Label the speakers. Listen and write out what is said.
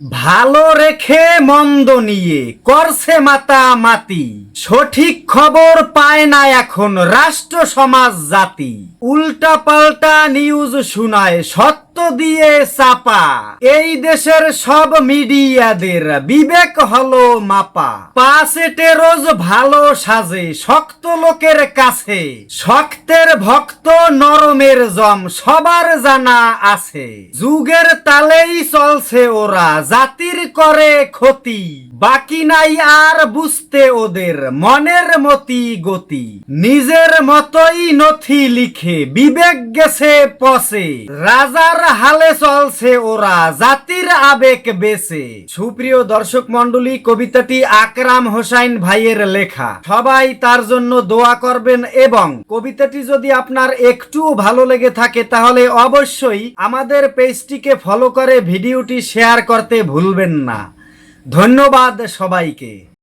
Speaker 1: ভালো রেখে মন্দ নিয়ে, করছে মাতা মাতি সঠিক খবর পায় না এখন রাষ্ট্র সমাজ জাতি। উল্টা পাল্টা নিউজ শুনায় সত্য দিয়ে চাপা। এই দেশের সব মিডিয়াদের বিবেক হলো মাপা। পাশেটে রোজ ভালো সাজে শক্ত লোকের কাছে। শক্তের ভক্ত নরমের জম সবার জানা আছে। যুগের তালেই চলছে ওরা, জাতির করে ক্ষতি। বাকি নাই আর বুঝতে ওদের মনের মতি গতি। নিজের মতোই নথি লিখে বিবেক গেছে পসে রাজার হালে চলছে ওরা, জাতির আবেগ বেছে। সুপ্রিয় দর্শক মন্ডলী কবিতাটি আকরাম হোসাইন ভাইয়ের লেখা। সবাই তার জন্য দোয়া করবেন এবং কবিতাটি যদি আপনার একটু ভালো লেগে থাকে, তাহলে অবশ্যই আমাদের পেজটিকে ফলো করে ভিডিওটি শেয়ার করতে ভুলবেন না। ধন্যবাদ সবাইকে।